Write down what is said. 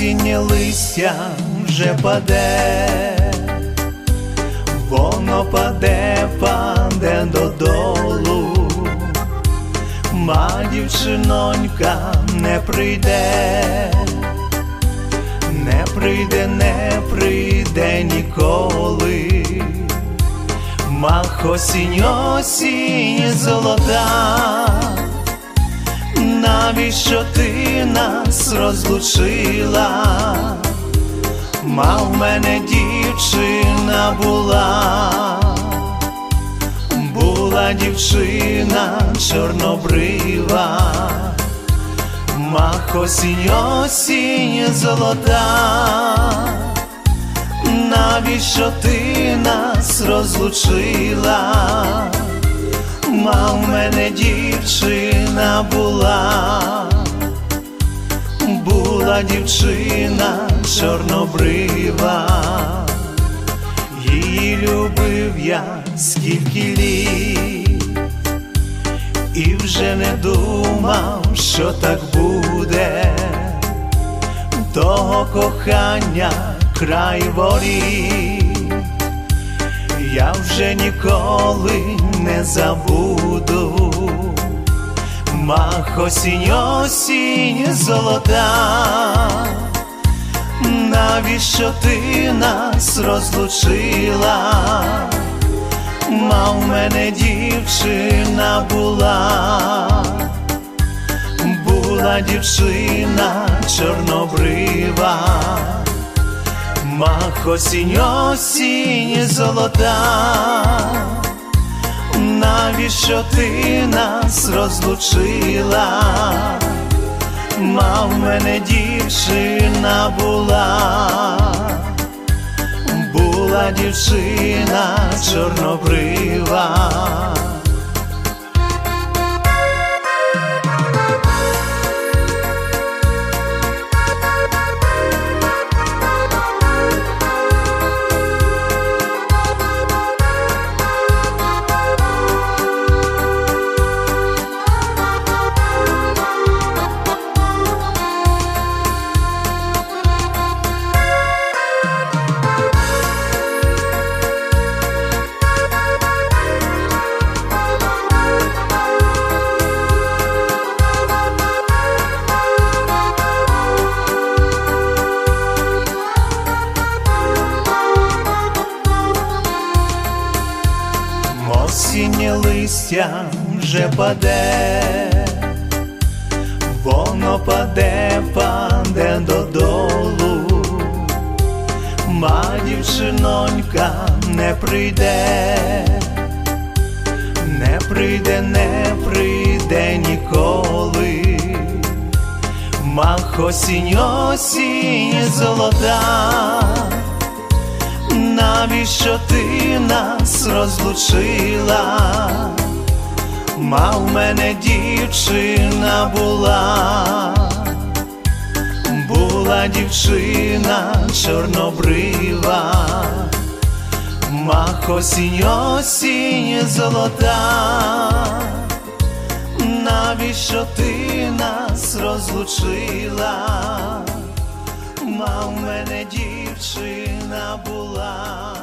листя вже паде, воно паде, паде додолу, ма дівчинонька не прийде, не прийде, не прийде ніколи. Мах осінь, осінь золота, навіщо ти нас розлучила? Ма в мене дівчина була, була дівчина чорнобрива, мах осінь, осінь золота навіщо ти нас розлучила? Ма в мене дівчина була, була дівчина чорнобрива, її любив я скільки літ, і вже не думав, що так буде, того кохання край воріт, я вже ніколи не забуду, мах осінь, осінь золота, навіщо ти нас розлучила? Ма в мене дівчина була, була дівчина чорнобрива. Мах осінь, осінь золота, навіщо ти нас розлучила? Ма в мене дівчина була, була дівчина чорнобрива. Листя вже паде, воно паде, паде додолу, ма дівчинонька не прийде, не прийде, не прийде ніколи, мах осінь, осінь золота. Навіщо ти нас розлучила? Ма в мене дівчина була, була дівчина чорнобрива, мах осінь, золота, навіщо ти нас розлучила? Ма в мене дівчина була,